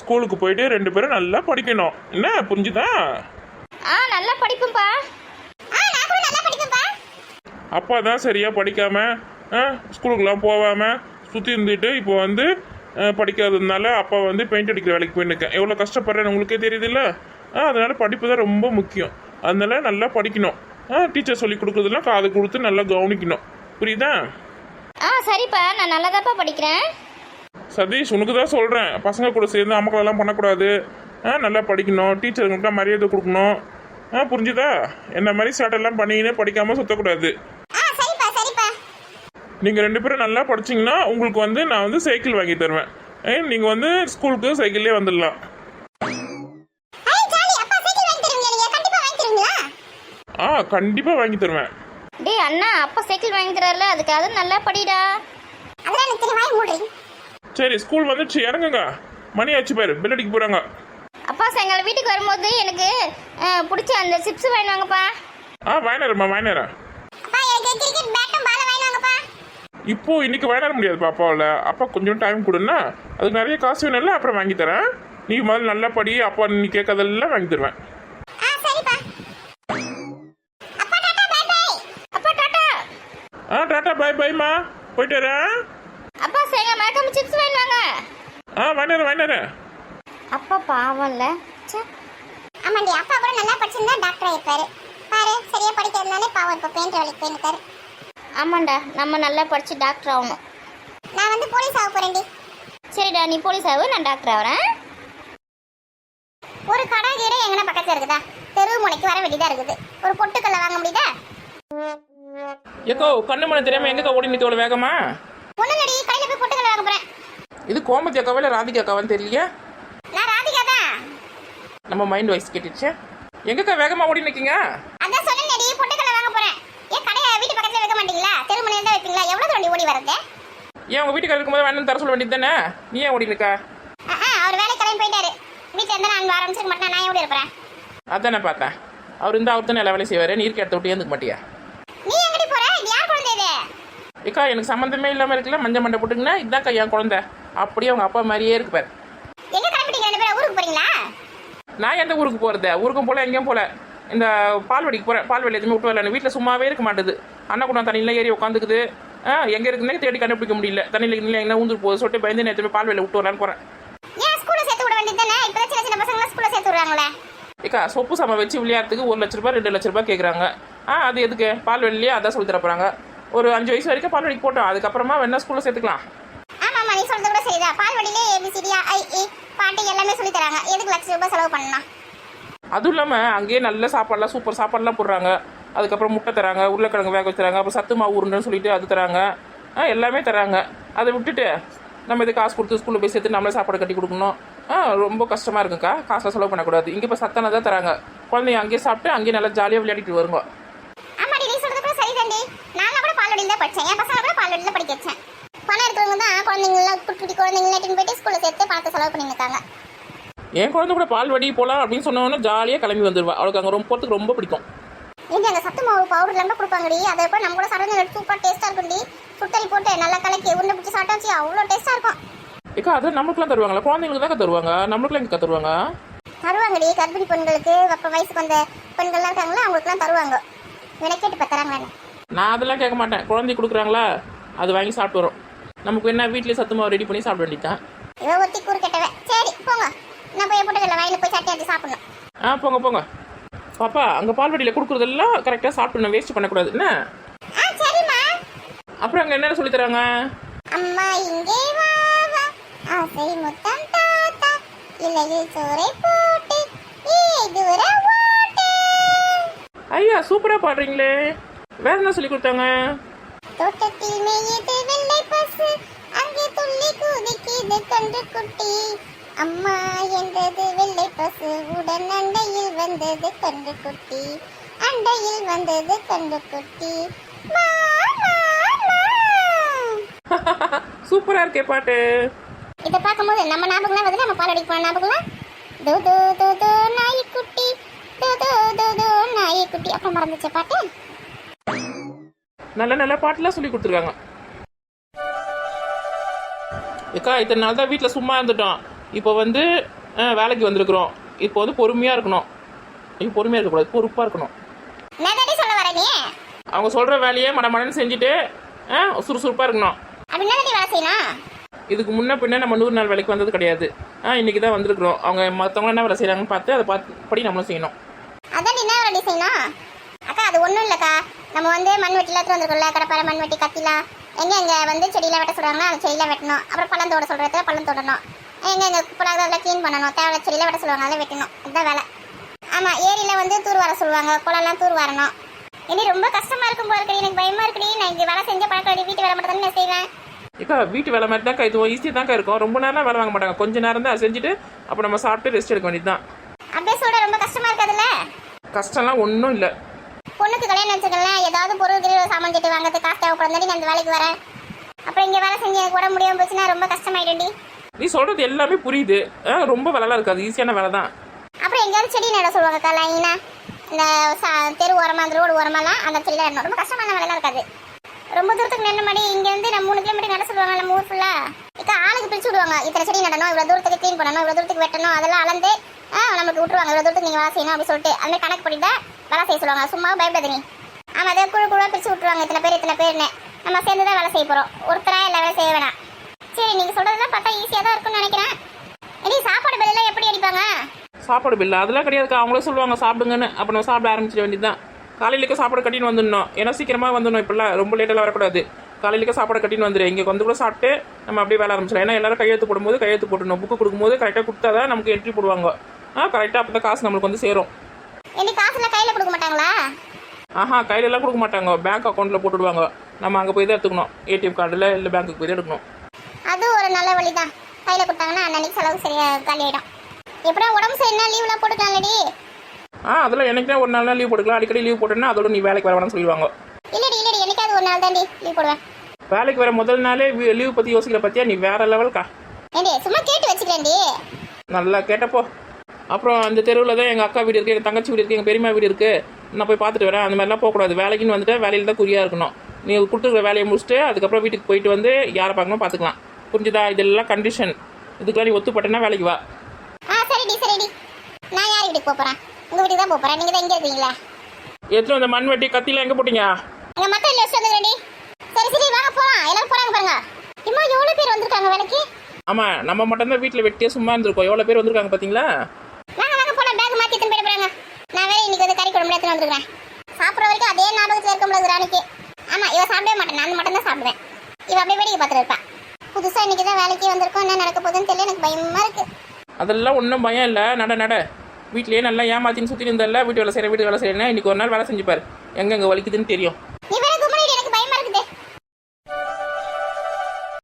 ஸ்கூலுக்கு போயிட்டு ரெண்டு பேரும் நல்லா படிக்கணும். என்ன புரிஞ்சுதா? ஆ நல்லா நல்லா படிப்பேன்ப்பா அப்பா தான் சரியா படிக்காம ஸ்கூலுக்குலாம் போகாம சுற்றி இருந்துட்டு இப்போ வந்து படிக்காததுனால அப்பா வந்து பெயிண்ட் அடிக்கிற வேலைக்கு போயிருக்கேன் எவ்வளோ கஷ்டப்படுறேன்னு உங்களுக்கே தெரியுதுல்ல? ஆ அதனால படிப்பு தான் ரொம்ப முக்கியம். அதனால நல்லா படிக்கணும். ஆ டீச்சர் சொல்லி கொடுக்குறதெல்லாம் காது கொடுத்து நல்லா கவனிக்கணும். புரியுதா? ஆ சரிப்பா. நான் நல்லாதாப்பா படிக்கிறேன். சதீஷ் உனக்கு தான் சொல்கிறேன் பசங்க கூட சேர்ந்து அமக்களெல்லாம் பண்ணக்கூடாது. நல்லா படிக்கணும். டீச்சருங்கிட்ட மரியாதை கொடுக்கணும். ஆ புரிஞ்சுதா? என்ன மாதிரி சேட்டெல்லாம் பண்ணிக்கினே படிக்காமல் சுற்றக்கூடாது நீங்கள் ரெண்டு பேரும் நல்லா படிச்சீங்கன்னா உங்களுக்கு வந்து நான் வந்து சைக்கிள் வாங்கி தருவேன். நீங்கள் வந்து ஸ்கூலுக்கு சைக்கிள்லேயே வந்துடலாம். ஆ கண்டிப்பாக வாங்கி தருவேன். டேய் அண்ணா அப்பா சைக்கிள் வாங்கி தராருல. அதுக்காக நல்லா படிடா. அதெல்லாம் எனக்கு தெரியும். வாங்கி மூடுறீங்க. சரி ஸ்கூல் வந்துடுச்சு. இறங்குங்க. மணி ஆச்சு பேர். பில் அடிக்க போகிறாங்க அப்பா சாயங்காலம் வீட்டுக்கு வரும்போது எனக்கு அஹ், பிடிச்ச அந்த சிப்ஸ் வாங்கி வாங்கப்பா. ஆ வாங்கினரம்மா வாங்கினரேன் அப்பா எனக்கு கிரிக்கெட் பேட்டும் பாலும் வாங்கி வாங்கப்பா. இப்போ இன்னைக்கு வாங்கிட முடியாது அப்பாவில் அப்பா கொஞ்சம் டைம் கொடுன்னா அதுக்கு நிறைய காசு வேணும்ல அப்புறம் வாங்கி தரேன். நீ முதல்ல நல்லா படி அப்பா நீ கேட்கறதெல்லாம் வாங்கி தருவேன். ஆ சரிப்பா. அப்பா டாடா பை பை அப்பா டாடா. ஆ டாட்டா பாய் பாய்மா போயிட்டு வரேன். அப்பா சாயங்காலம் மறக்காம சிப்ஸ் ஆ வாங்கினரேன் வாங்கினரேன் அப்பா பாவம்ல. ஆமாண்டி அப்பா கூட நல்லா படிச்சிருந்தா டாக்டர் ஆயிருப்பாரு. பாரு சரியா படிக்கிறதுனால பாவம் இப்போ பெயிண்ட் வேலைக்கு போயிருக்காரு. ஆமாண்டா நம்ம நல்லா படிச்சு டாக்டர் ஆகணும். நான் வந்து போலீஸ் ஆக போறேன்டி. சரிடா நீ போலீஸ் ஆகு நான் டாக்டர் ஆகிறேன் ஒரு கடை கீரை எங்கன்னா பக்கத்துல இருக்குதா? தெரு முனைக்கு வர வேண்டியதா இருக்குது. ஒரு பொட்டுக்கல்ல வாங்க முடியுதா? ஏக்கோ கண்ணு மணி தெரியாம எங்கக்கா ஓடி நிற்க வேகமா? ஒண்ணுங்கடி கடையில போய் பொட்டுக்கல்ல வாங்க போறேன். இது கோமதி அக்காவா இல்லை ராதிகா அக்காவான்னு தெரியலையே? நான் ராதிகா தான். நம்ம மைண்ட் வாய்ஸ் கேட்டுச்சு. எங்கக்கா வேகமா ஓடி நிற்கீங்க அதான் சொன்னேன்டி பொட்டுக்கல்ல வாங்க போறேன். ஏன் கடையை வீட்டு பக்கத்துல வைக்க மாட்டீங்களா? தெரு முனையில தான் வைப்பீங்களா? எவ்வளவு தூரம் ஓடி வரது ஏன் உங்க வீட்டுக்கு இருக்கும்போது வேணும் தர சொல்ல வேண்டியது தானே? நீ ஏன் ஓடி ஆ, அவர் வேலை கிளம்பி போயிட்டாரு. வீட்டுல இருந்தா நான் ஆரம்பிச்சிருக்க மாட்டேன். நான் எப்படி இருப்பேன் அதானே பார்த்தேன். அவர் இருந்தால் அவர் தானே எல்லா வேலையும் செய்வார். நீர் எடுத்து விட்டு ஏந்துக்க மாட்டியா? நீ எங்கடி போற? யார் குழந்தை இது? ஏக்கா எனக்கு சம்மந்தமே இல்லாமல் இருக்குல்ல மஞ்சள் மண்டை போட்டுங்கன்னா இதான்க்கா என் குழந்தை. அப்படியே அவங்க அப்பா மாதிரியே இருக்கு பாரு. எங்க கிளம்பிட்டீங்க ரெண்டு பேரும்? ஊருக்கு போறீங்களா? நான் எந்த ஊருக்கு போகிறது ஊருக்கும் போல எங்கேயும் போல. இந்த பால்வடிக்கு போகிறேன் பால்வடி எதுவுமே விட்டு வரல. வீட்டில் சும்மாவே இருக்க மாட்டுது. அண்ணா கூட தண்ணியில் ஏறி உட்காந்துக்குது ஆ எங்கே இருக்குன்னே தேடி கண்டுபிடிக்க முடியல. தண்ணியில் இல்லை எங்கே ஊந்து போகுது. சொல்லிட்டு பயந்து நேற்று பால்வெளியில் விட்டு வரலான்னு போகிறேன் ஏக்கா சொப்பு சாமான் வச்சு விளையாடுறதுக்கு ஒரு லட்ச ரூபாய் ரெண்டு லட்ச ரூபாய் கேட்குறாங்க ஆ அது எதுக்கு? பால்வெளிலேயே அதான் சொல்லி தர போகிறாங்க ஒரு அஞ்சு வயசு வரைக்கும் பால்வெளிக்கு போட்டோம். அதுக்கப்புறமா வேணா ஸ்கூலில் சேர்த்துக்கலாம். ஆமா நீ சொல்றது கூட சரிதா பால்வடியிலே ஏபிசிடி ஐ இ பாட்டு எல்லாமே சொல்லி தராங்க. எதுக்கு லட்ச ரூபாய் செலவு பண்ணணும் அதுவும் இல்லாமல் அங்கேயே நல்ல சாப்பாடுலாம் சூப்பர் சாப்பாடுலாம் போடுறாங்க. அதுக்கப்புறம் முட்டை தராங்க உருளைக்கிழங்கு வேக வச்சு தராங்க. அப்புறம் சத்து மாவு உருண்டைன்னு சொல்லிட்டு அது தராங்க. ஆ எல்லாமே தராங்க. அதை விட்டுட்டு நம்ம இது காசு கொடுத்து ஸ்கூலில் போய் சேர்த்து நம்மளே சாப்பாடு கட்டி கொடுக்கணும். ஆ ரொம்ப கஷ்டமாக இருக்குக்கா காசில் செலவு பண்ணக்கூடாது. இங்கே இப்போ சத்தான தான் தராங்க. குழந்தைங்க அங்கேயே சாப்பிட்டு அங்கேயே நல்லா ஜாலியாக விளையாடிட்டு வருங்க. ஆமாடி நீ சொல்றது கூட சரிதாண்டி. நான் கூட பால்வடியில தான் படிச்சேன். என் பசங்க கூட பால்வடியில படிக்க வச்சேன். இருக்கிறவங்க தான் குழந்தைங்கள குட்டி குட்டி குழந்தைங்கள எடுத்துன்னு போயிட்டு ஸ்கூல்ல சேர்த்து பணத்தை செலவு பண்ணிட்டு இருக்காங்க என் குழந்தை கூட பால்வடி போகலாம் அப்படின்னு சொன்னோன்னே ஜாலியாக கிளம்பி வந்துடுவா அவளுக்கு அங்கே ரொம்ப போகிறதுக்கு ரொம்ப பிடிக்கும். ஏண்டி அந்த சத்து மாவு பவுடர் எல்லாம் கொடுப்பாங்கடி. அதை போய் நம்ம கூட சடங்கு சூப்பர் டேஸ்டா இருக்கும்டி. சுத்தரி போட்டு நல்லா கலக்கி உருண்டை பிடிச்சி சாப்பிட்டாச்சு அவ்வளோ டேஸ்டா இருக்கும். ஏக்கா அதை நம்மளுக்குலாம் தருவாங்களா? குழந்தைங்களுக்கு தான் தருவாங்க? நம்மளுக்குலாம் எங்கே தருவாங்க? தருவாங்கடி கர்ப்பிணி பெண்களுக்கு அப்புறம் வயசுக்கு வந்த பெண்கள்லாம் இருக்காங்களா அவங்களுக்குலாம் தருவாங்க. விலை கேட்டு பத்தராங்க நான் அதெல்லாம் கேட்க மாட்டேன். குழந்தை கொடுக்குறாங்களா அது வாங்கி சாப்பிட்டு வரோம். நமக்கு என்ன வீட்டிலேயே சத்து மாவு ரெடி பண்ணி சாப்பிட வேண்டியதான் இவ ஒத்தி கூறு கெட்டவ. சரி போங்க. நான் போய் போட்டுக்கல வயலில் போய் சட்டி அடிச்சு சாப்பிடணும். ஆ போங்க போங்க. பாப்பா அங்கே பால்வாடியில் கொடுக்குறதெல்லாம் கரெக்டாக சாப்பிடணும் வேஸ்ட் பண்ணக்கூடாது என்ன? ஆ சரிம்மா. அப்புறம் அங்கே என்னென்ன சொல்லித் தராங்க? அம்மா இங்கே வா வா. ஆசை முத்தம் தாத்தா இலையில் சோறை போட்டு ஏ தூர ஐயா சூப்பராக பாடுறீங்களே. வேற என்ன சொல்லி கொடுத்தாங்க? தோட்டத்தில் மேயது வெள்ளை பசு. அங்கே துள்ளி குதிக்கிது கன்று குட்டி. அம்மா என்றது வெள்ளை பசு. உடன் அண்டையில் வந்தது கன்று குட்டி. அண்டையில் வந்தது கன்று குட்டி. சூப்பராக இருக்கே பாட்டு. இதை பார்க்கும்போது நம்ம ஞாபகம் வருது. நம்ம பாலடிக்கு போன ஞாபகம்? தோ தோ தோ தோ நாய்க்குட்டி தோ தோ தோ தோ நாய்க்குட்டி அப்புறம் மறந்துச்சு பாட்டு? நல்ல நல்ல பாட்டுலாம் சொல்லி கொடுத்துருக்காங்க. ஏக்கா இத்தனை நாள் தான் வீட்டில் சும்மா இருந்துட்டோம். இப்போ வந்து வேலைக்கு வந்திருக்கிறோம். இப்போ வந்து பொறுமையாக இருக்கணும். இப்போ பொறுமையாக இருக்கக்கூடாது. பொறுப்பாக இருக்கணும். நீ. அவங்க சொல்கிற வேலையை மடமடன்னு செஞ்சுட்டு சுறுசுறுப்பாக இருக்கணும். இதுக்கு முன்ன பின்ன நம்ம நூறு நாள் வேலைக்கு வந்தது கிடையாது. ஆ இன்னைக்கு தான் வந்திருக்கிறோம். அவங்க மற்றவங்க என்ன வேலை செய்கிறாங்கன்னு பார்த்து அதை பார்த்து படி நம்மளும் செய்யணும். அதான் என்ன வேலை செய்யணும்? அக்கா அது ஒன்றும் இல்லைக்கா. நம்ம வந்து மண்வெட்டிலாம் எடுத்து வந்திருக்கோம்ல கடப்பாரை மண்வெட்டி கத்திலாம் எங்க எங்க வந்து செடியெல்லாம் வெட்ட சொல்றாங்களோ அந்த செடியெல்லாம் வெட்டணும். அப்புறம் பள்ளம் தோட இடத்துல பள்ளம் தோடணும். எங்க எங்க குப்பலாக அதெல்லாம் க்ளீன் பண்ணணும். தேவையான செடியெல்லாம் வெட்ட சொல்லுவாங்க அதெல்லாம் வெட்டணும். அதுதான் வேலை. ஆமா ஏரியில வந்து தூர் வர சொல்லுவாங்க குளம்லாம் தூர் வரணும். இனி ரொம்ப கஷ்டமா இருக்கும் போல இருக்குடி எனக்கு பயமா இருக்குடி. நான் இங்க வேலை செஞ்ச பழக்கம் வீட்டு வேலை மட்டும் தானே நான் செய்வேன். இப்போ வீட்டு வேலை மாதிரி தான் இது ஈஸியாக தான் இருக்கும். ரொம்ப நேரம் வேலை வாங்க மாட்டாங்க. கொஞ்ச நேரம் தான் செஞ்சுட்டு அப்போ நம்ம சாப்பிட்டு ரெஸ்ட் எடுக்க வேண்டியது தான் அப்படியே சொல்ற ரொம்ப கஷ்டமா இருக்காதுல்ல? கஷ்டம்லாம் ஒன்றும் இல்லை. பொண்ணுக்கு கல்யாணம் வச்சுக்கலாம் ஏதாவது பொருள் கிருள் சாமான் கேட்டு வாங்கிறது காசு தேவைப்படும் நான் அந்த வேலைக்கு வரேன் அப்புறம் இங்க வேலை செஞ்சு எனக்கு உடம்பு முடியாம போச்சுன்னா ரொம்ப கஷ்டமாயிடும்டி. நீ சொல்கிறது எல்லாமே புரியுது. ரொம்ப வேலைலாம் இருக்காது. ஈஸியான வேலை தான். அப்புறம் எங்கேயாவது செடி நட சொல்லுவாங்க லைனா. இந்த தெரு ஓரமா அந்த ரோடு ஓரமாலாம் அந்த செடியில் நடணும் ரொம்ப கஷ்டமான வேலைலாம் இருக்காது. ரொம்ப தூரத்துக்கு நின்று மாதிரி இங்க இருந்து நம்ம மூணு கிலோமீட்டர் நட சொல்லுவாங்க நம்ம ஊர் ஃபுல்லா இப்போ ஆளுக்கு பிரிச்சு விடுவாங்க. இத்தனை செடி நடணும் இவ்வளவு தூரத்துக்கு க்ளீன் பண்ணணும் இவ்வளவு தூரத்துக்கு வெட்டணும் அதெல்லாம் அளந்து நமக்கு விட்டுருவாங்க. இவ்வளவு தூரத்துக்கு நீங்க வேலை செய்யணும் அப்படி சொல்லிட்டு. அந்த கணக்கு பண்ணிட்டு வேலை செய்ய சொல்லுவாங்க. சும்மா பயப்படாத நீ. ஆமாம் அதை குழு குழுவாக பிரித்து விட்ருவாங்க இத்தனை பேர் இத்தனை பேர்னு. நம்ம சேர்ந்து தான் வேலை செய்ய போகிறோம் ஒருத்தராக எல்லா வேலை செய்ய வேணாம். சரி நீங்கள் சொல்றதெல்லாம் பார்த்தா ஈஸியாக தான் இருக்கும்னு நினைக்கிறேன். இனி சாப்பாடு பதிலாம் எப்படி அடிப்பாங்க? சாப்பாடு பில்லு அதெல்லாம் கிடையாதுக்கா. அவங்களே சொல்லுவாங்க சாப்பிடுங்கன்னு. அப்போ நம்ம சாப்பிட ஆரம்பிச்சிட வேண்டியது தான் சாப்பாடு கட்டின்னு வந்துடணும். ஏன்னா சீக்கிரமாக வந்துடணும். இப்போல்லாம் ரொம்ப லேட்டெல்லாம் வரக்கூடாது. காலையிலேக்கு சாப்பாடு கட்டின்னு வந்துடும் இங்கே வந்து கூட சாப்பிட்டு நம்ம அப்படியே வேலை ஆரம்பிச்சிடலாம். ஏன்னா எல்லாரும் கையெழுத்து போடும்போது கையெழுத்து போட்டுடணும். புக்கு கொடுக்கும்போது கரெக்டாக கொடுத்தா தான் நமக்கு என்ட்ரி போடுவாங்க. ஆ கரெக்டாக அப்போ தான் காசு நம்மளுக்கு வந்து சேரும். இனி காசுலாம் கையில கொடுக்க மாட்டாங்களா? ஆஹா கையிலலாம் கொடுக்க மாட்டாங்க. பேங்க் அக்கௌண்ட்டில் போட்டுடுவாங்க. நம்ம அங்கே போய் தான் எடுத்துக்கணும். ஏடிஎம் கார்டில் இல்லை பேங்க்குக்கு போய் தான் எடுக்கணும். அது ஒரு நல்ல வழிதான். கையில கொடுத்தாங்கன்னா அன்னைக்கு செலவு சரியா காலி ஆயிடும் எப்படா உடம்பு சரினா லீவ்லாம் போட்டுக்கலாம்லடி. ஆ அதெல்லாம் எனக்குனே ஒரு நாள் லீவ் போட்டுக்கலாம். அடிக்கடி லீவ் போட்டேன்னா அதோட நீ வேலைக்கு வர வேணாம்னு சொல்லிடுவாங்க. இல்லடி இல்லடி என்னைக்காவது ஒரு நாள் தாண்டி லீவ் போடுவேன். வேலைக்கு வர முதல் நாளே லீவ் பற்றி யோசிக்கிற பற்றியா நீ வேற லெவல்க்கா ஏண்டி சும்மா கேட்டு வச்சுக்கிறேன்டி நல்லா கேட்டப்போ. அப்புறம் அந்த தெருவில் தான் எங்கள் அக்கா வீடு இருக்குது எங்கள் தங்கச்சி வீடு இருக்குது எங்கள் பெரியம்மா வீடு இருக்குது நான் போய் பார்த்துட்டு வரேன். அந்த மாதிரிலாம் போகக்கூடாது. வேலைக்குன்னு வந்துட்டு வேலையில் தான் குறியாக இருக்கணும். நீ கொடுத்துருக்க வேலையை முடிச்சுட்டு அதுக்கப்புறம் வீட்டுக்கு போயிட்டு வந்து யாரை பார்க்கணும் பார்த்துக்கலாம். புரிஞ்சுதா? இதெல்லாம் கண்டிஷன் இதுக்கெல்லாம் நீ ஒத்துப்பட்டேன்னா வேலைக்கு வா. ஆ சரிடி சரிடி. நான் யார் வீட்டுக்கு போப் போறேன்? உங்க வீட்டுக்கு தான் போப் போறேன். நீங்க தான் இங்க இருக்கீங்களா? எடுத்துட்டு வந்த மண் வெட்டி கத்திலாம் எங்கே போட்டீங்க? எங்க மக்கள் லிஸ்ட் வந்துடுறேன்டி. சரி சரி வாங்க போலாம். எல்லாரும் போறாங்க பாருங்க. இம்மா எவ்வளவு பேர் வந்திருக்காங்க வேலைக்கு? ஆமாம் நம்ம மட்டும்தான் வீட்டில் வெட்டியே சும்மா இருந்திருக்கோம். எவ்வளோ பேர் வந்திருக்காங்க பார்த்தீங்களா வாங்க வாங்க போலாம் பேக் மாத்தி எடுத்துன்னு போயிட போறாங்க நான் வேற இன்னைக்கு வந்து வந்துருக்கேன் சாப்பிட்ற வரைக்கும் அதே ஞாபகத்தில் இருக்க முடியாது ராணிக்கு. ஆமா இவன் சாப்பிடவே மாட்டேன் நான் மட்டும் தான் சாப்பிடுவேன். இவன் அப்படியே வேடிக்கை பார்த்துட்டு இருப்பா. புதுசா இன்னைக்கு தான் வேலைக்கு வந்திருக்கோம். என்ன நடக்க போகுதுன்னு தெரியல. எனக்கு பயமா இருக்கு. அதெல்லாம் ஒன்றும் பயம் இல்லை. நட நட. வீட்லயே நல்லா ஏமாத்தின்னு சுற்றி இருந்தல்ல. வீட்டு வேலை செய்கிறேன் வீட்டு வேலை செய்யணும் இன்னைக்கு ஒரு நாள் வேலை செஞ்சுப்பார். எங்கெங்கே வலிக்குதுன்னு தெரியும்.